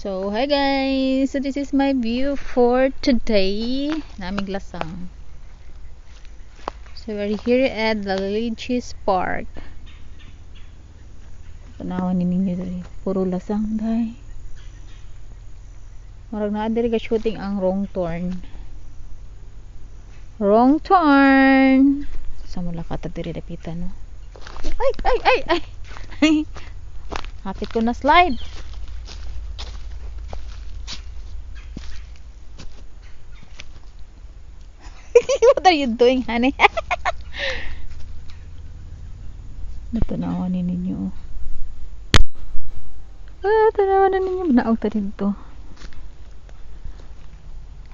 So, hi guys! So, this is my view for today. Naming lasang. So, we're here at the Lichis Park. Tanawan ni ninyo dali. Puro lasang, day. Marag na diri ka shooting ang wrong turn. Wrong turn! Sa mula ka diri dapitan, no? Ay, ay, ay, ay! Hapit ko na slide. Are you doing, honey? Natanawan ni ninyo. Ah, tanawan na ninyo. Naog ta dito.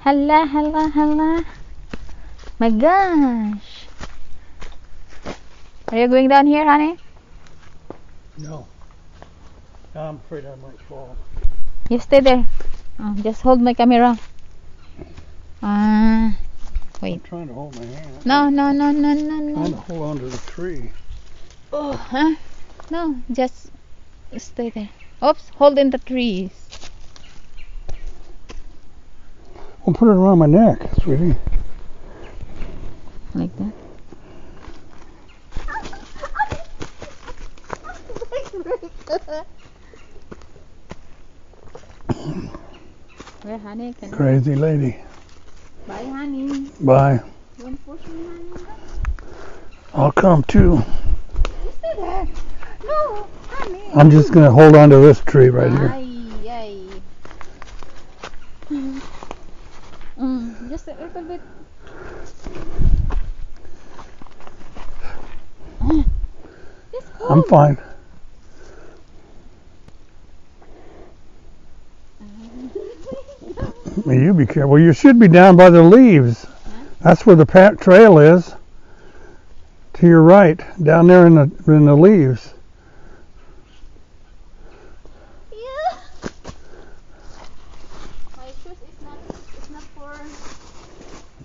Hala, hala, hala. My gosh. Are you going down here, honey? No. I'm afraid I might fall. You stay there. Oh, just hold my camera. Ah, I'm trying to hold my hand. no, no, no, no, no, Trying to no. hold onto the tree. Oh, huh? No, just stay there. Oops, holding the trees. Well, put it around my neck, sweetie. Like that. Where, honey? Can Crazy lady. Bye, honey. Bye. Don't push me, honey. I'll come too. No, honey. I'm just gonna hold onto this tree right here. Mm, just a little bit. I'm fine. Well, You be careful. Well, You should be down by the leaves. That's where the pat trail is. To your right, down there in the in the leaves. Yeah. My shoes is not is not for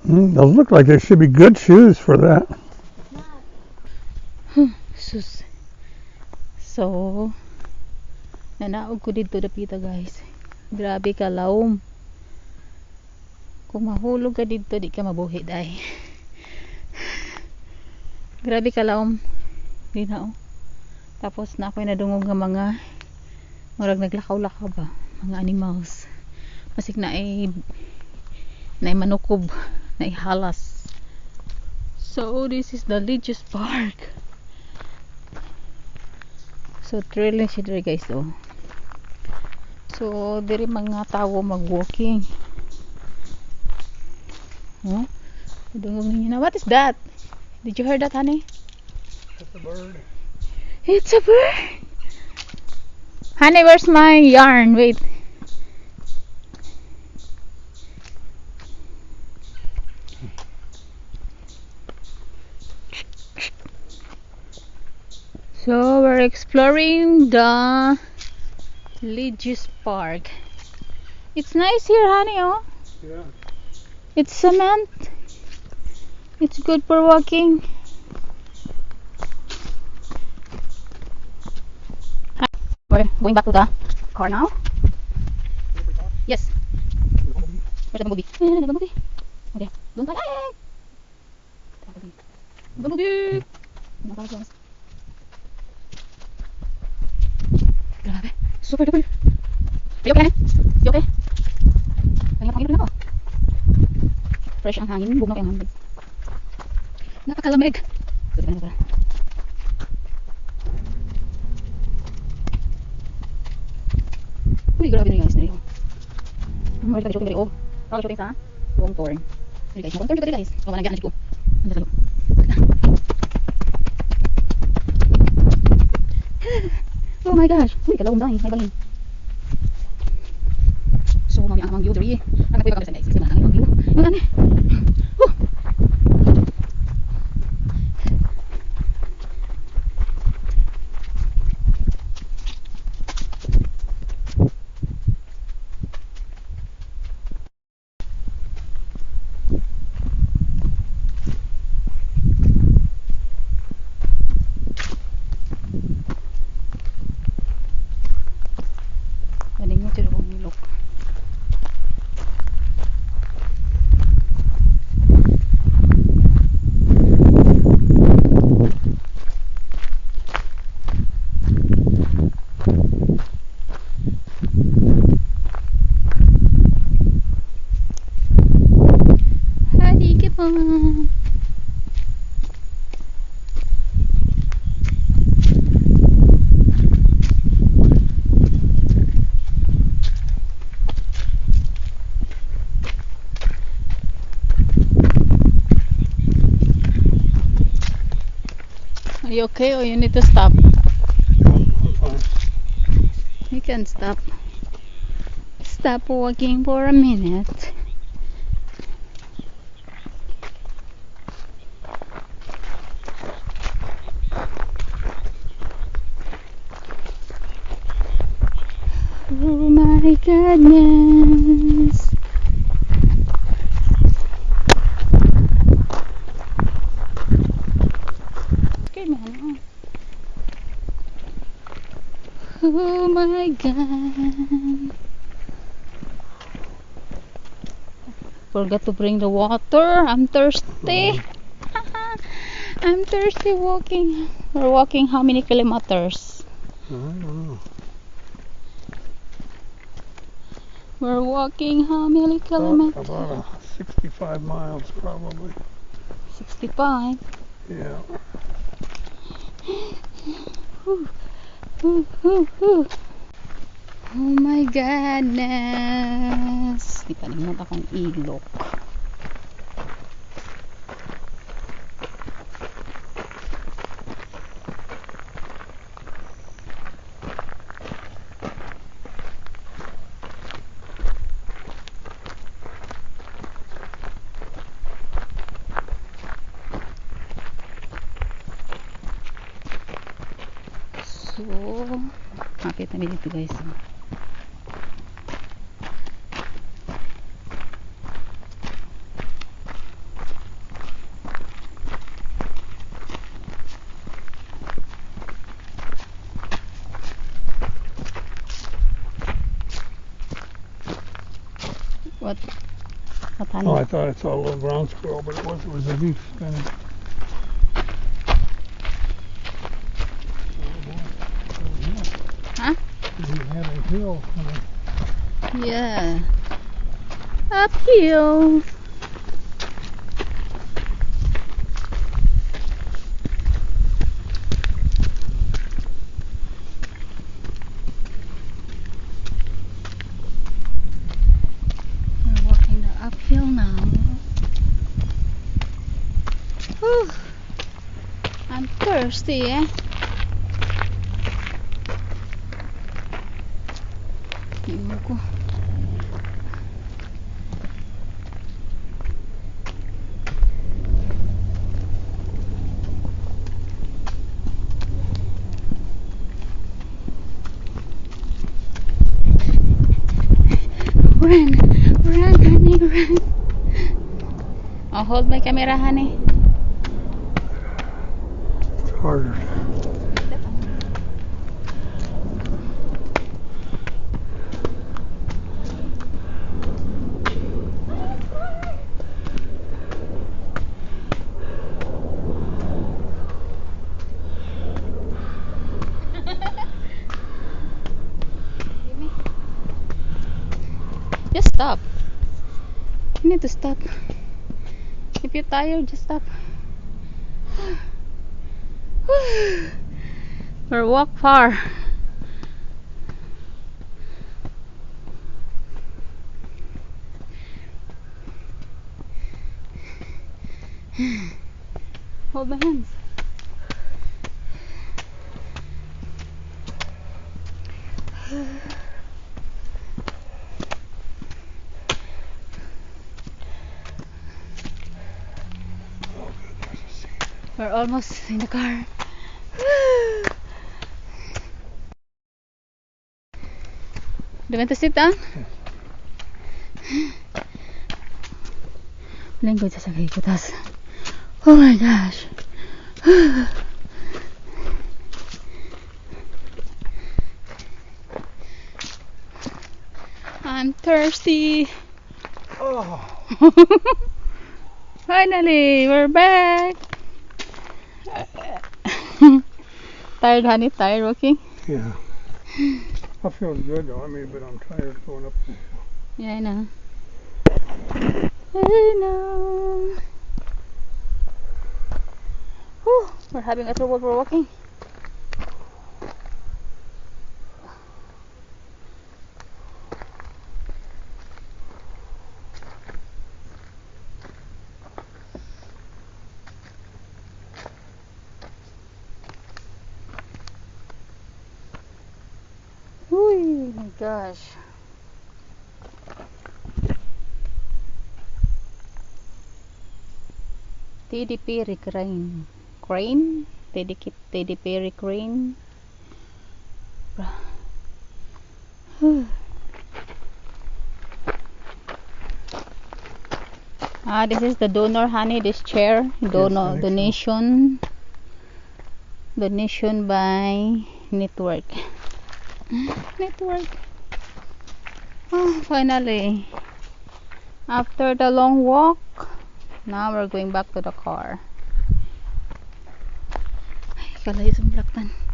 Mm, those look like they should be good shoes for that. sus. So, nanaog ko dito dapita guys. Grabe ka laom. Kung mahulog ka dito, di ka mabuhi day. Grabe ka laom. Di na oh. Tapos na ako'y nadungog nga mga murag naglakaw-lakaw ba mga animals masik na ay na ay manukob na ay halas so this is the Legious Park so thrilling siya guys oh so diri mga tao mag walking na what is that did you hear that honey It's a bird. It's a bird. Honey, where's my yarn? Wait. So we're exploring the Legis Park. It's nice here, honey. Oh, Yeah. It's cement. It's good for walking. We're going back to the car now. Yes. Where's the bumblebee? Eh, the bumblebee. Okay. Doon tayo. Ay! Bumblebee. Bumblebee. Ano tawag? Grabe. Super duper. Are you okay? You okay? Fresh ang hangin. Bugnaw yung hangin. Napakalamig. Ito na pala. Uy, grabe na guys. Nariyo. Mawala ka shooting dali. Oh, kaka shooting sa wrong turn. Dali guys, wrong turn dito guys. Oh, managyan na ko. Ano tayo? Oh my gosh. Uy, kalawang dahil. May balin. So, mami ang amang view dali. Ang kapoy ka guys. Ang. You okay or you need to stop? You can stop. Stop walking for a minute. Oh my goodness. God. Forgot to bring the water. I'm thirsty. I'm thirsty walking. We're walking how many kilometers? I don't know. We're walking how many kilometers? about uh, 65 miles probably. 65. Yeah. Oh my goodness. Di naman akong ilok. So, makita namin dito guys. What? What Oh, I thought I saw a little ground squirrel, but it was it was a leaf spinning. Huh? You had a hill coming. Yeah. Uphill. We're walking the uphill now. Whew. I'm thirsty, eh? Ko. Run! Run, honey, run! Oh, hold my camera, honey. Harder. Just stop. You need to stop. If you're tired, just stop. or walk far. Hold my hands. We're almost in the car. Do you want to sit down? Lingkod sa sakay ko. Tas, oh my gosh. I'm thirsty. Oh. Finally, we're back. tired, honey? Tired walking? Yeah. I feel good though. I mean, but I'm tired of going up. Yeah, I know. I know. Whew, we're having a trouble for walking. Oh my gosh. Teddy Perry crane. Crane? Teddy, Ki- Teddy Perry crane. ah, this is the donor honey, this chair. Donor, I think so. donation. Donation by network. Network. Ah, finally. After the long walk, now we're going back to the car. Ay, kalayo sa Blacktan.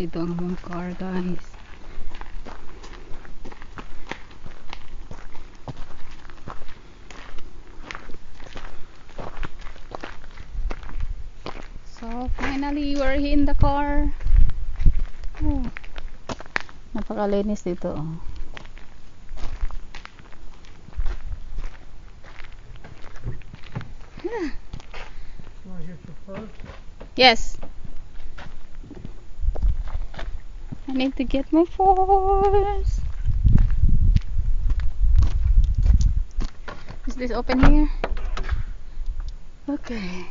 Dito ang among car guys. So finally we're in the car. Oh. Napakalinis dito. Oh. To get your? Yes. I need to get my force. Is this open here? Okay.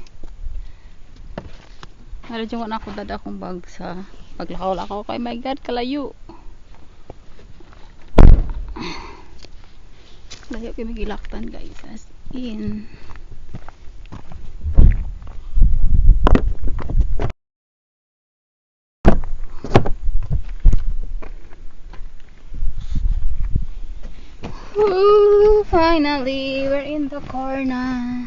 Dyan wala ako dada akong bag sa paglakaw-lakaw kay my god kalayo. Layo kami gilaktan guys as in. Finally, we're in the corner.